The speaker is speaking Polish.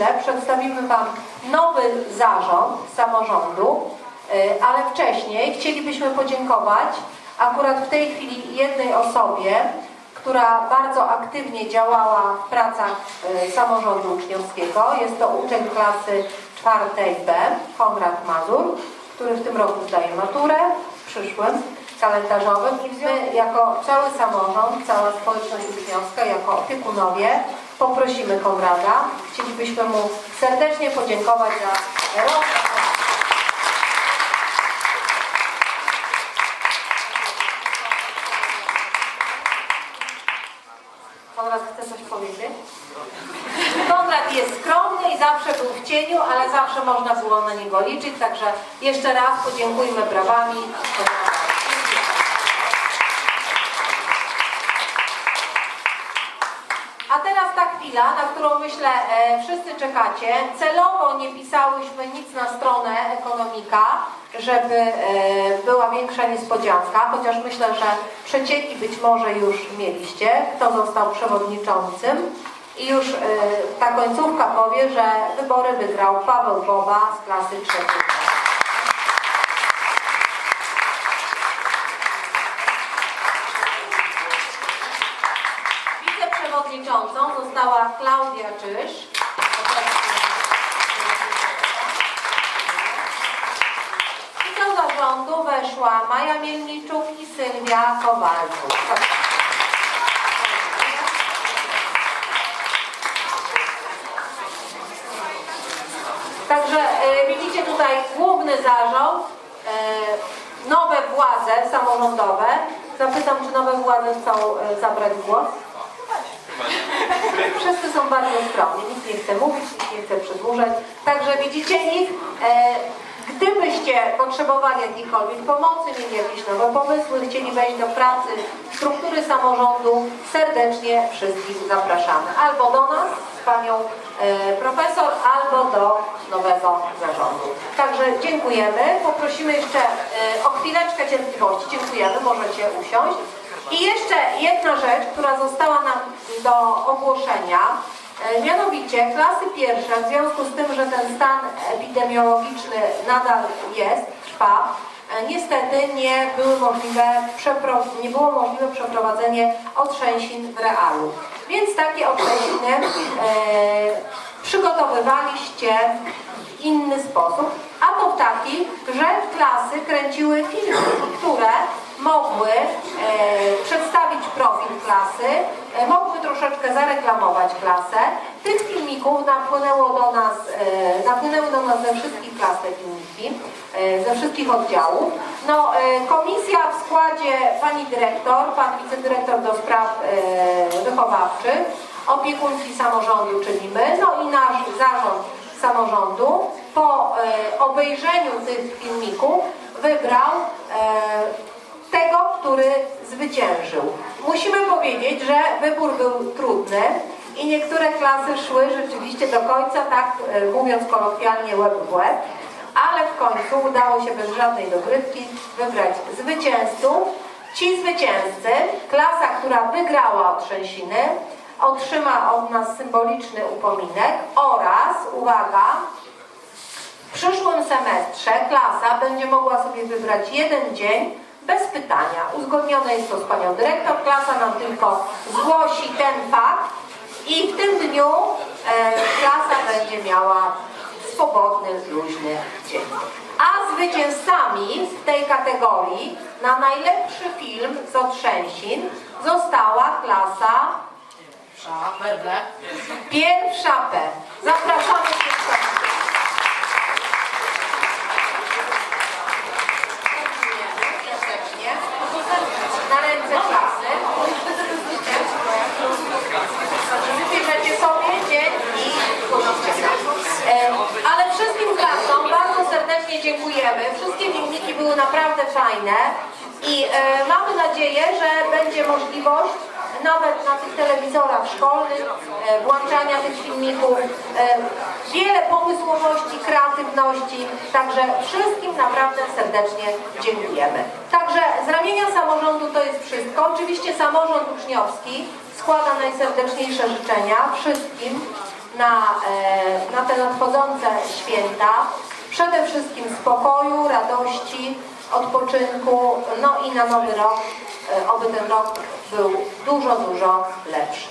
chwilę przedstawimy Wam nowy zarząd samorządu, y, ale wcześniej chcielibyśmy podziękować akurat w tej chwili jednej osobie, która bardzo aktywnie działała w pracach y, samorządu uczniowskiego. Jest to uczeń klasy czwartej B, Konrad Mazur, który w tym roku zdaje maturę, w przyszłym kalendarzowym i my jako cały samorząd, cała społeczność uczniowska, jako opiekunowie poprosimy Konrada. Chcielibyśmy mu serdecznie podziękować za rok. Konrad chce coś powiedzieć? Konrad jest skromny i zawsze był w cieniu, ale zawsze można było na niego liczyć, także jeszcze raz podziękujmy brawami. A teraz ta chwila, na którą myślę e, wszyscy czekacie. Celowo nie pisałyśmy nic na stronę ekonomika, żeby e, była większa niespodzianka, chociaż myślę, że przecieki być może już mieliście, kto został przewodniczącym. I już e, ta końcówka powie, że wybory wygrał Paweł Boba z klasy trzeciej. Czyż. I do zarządu weszła Maja Mielniczuk i Sylwia Kowalczuk. Także e, widzicie tutaj główny zarząd, e, nowe władze samorządowe. Zapytam, czy nowe władze chcą e, zabrać głos? Wszyscy są bardzo skromni, nikt nie chce mówić, nikt nie chce przedłużać. Także widzicie ich. E, gdybyście potrzebowali jakiejkolwiek pomocy, mieli jakieś nowe pomysły, chcieli wejść do pracy struktury samorządu, serdecznie wszystkich zapraszamy. Albo do nas z panią e, profesor, albo do nowego zarządu. Także dziękujemy. Poprosimy jeszcze e, o chwileczkę cierpliwości. Dziękujemy, możecie usiąść. I jeszcze jedna rzecz, która została nam do ogłoszenia. E, Mianowicie klasy pierwsze, w związku z tym, że ten stan epidemiologiczny nadal jest, trwa, e, niestety nie, były możliwe, nie było możliwe przeprowadzenie otrzęsin w realu. Więc takie otrzęsiny e, przygotowywaliście w inny sposób, a to taki, że klasy kręciły filmy, które mogły e, przedstawić profil klasy, e, mogły troszeczkę zareklamować klasę. Tych filmików napłynęło do nas, e, napłynęły do nas ze wszystkich klas te filmiki, e, ze wszystkich oddziałów. No, e, komisja w składzie pani dyrektor, pan wicedyrektor do spraw e, wychowawczych, opiekunki samorządu, czyli my, no i nasz zarząd samorządu po e, obejrzeniu tych filmików wybrał e, zwyciężył. Musimy powiedzieć, że wybór był trudny i niektóre klasy szły rzeczywiście do końca, tak e, mówiąc kolokwialnie, łeb w łeb, ale w końcu udało się bez żadnej dogrywki wybrać zwycięzców. Ci zwycięzcy, klasa, która wygrała od Trzęsiny, otrzyma od nas symboliczny upominek oraz, uwaga, w przyszłym semestrze klasa będzie mogła sobie wybrać jeden dzień bez pytania. Uzgodnione jest to z panią dyrektor. Klasa nam tylko zgłosi ten fakt i w tym dniu e, klasa będzie miała swobodny, luźny dzień. A zwycięzcami w tej kategorii na najlepszy film z otrzęsin została klasa pierwsza P. Zapraszamy wszystkich. serdecznie na ręce klasy. Wybierzecie sobie dzień i zgłosicie E, Ale wszystkim klasom bardzo serdecznie dziękujemy. Wszystkie były naprawdę fajne i e, mamy nadzieję, że będzie możliwość nawet na tych telewizorach szkolnych e, włączania tych filmików. E, wiele pomysłowości, kreatywności, także wszystkim naprawdę serdecznie dziękujemy. Także z ramienia samorządu to jest wszystko. Oczywiście samorząd uczniowski składa najserdeczniejsze życzenia wszystkim na, e, na te nadchodzące święta. Przede wszystkim spokoju, radości, odpoczynku, no i na nowy rok, e, oby ten rok był dużo, dużo lepszy.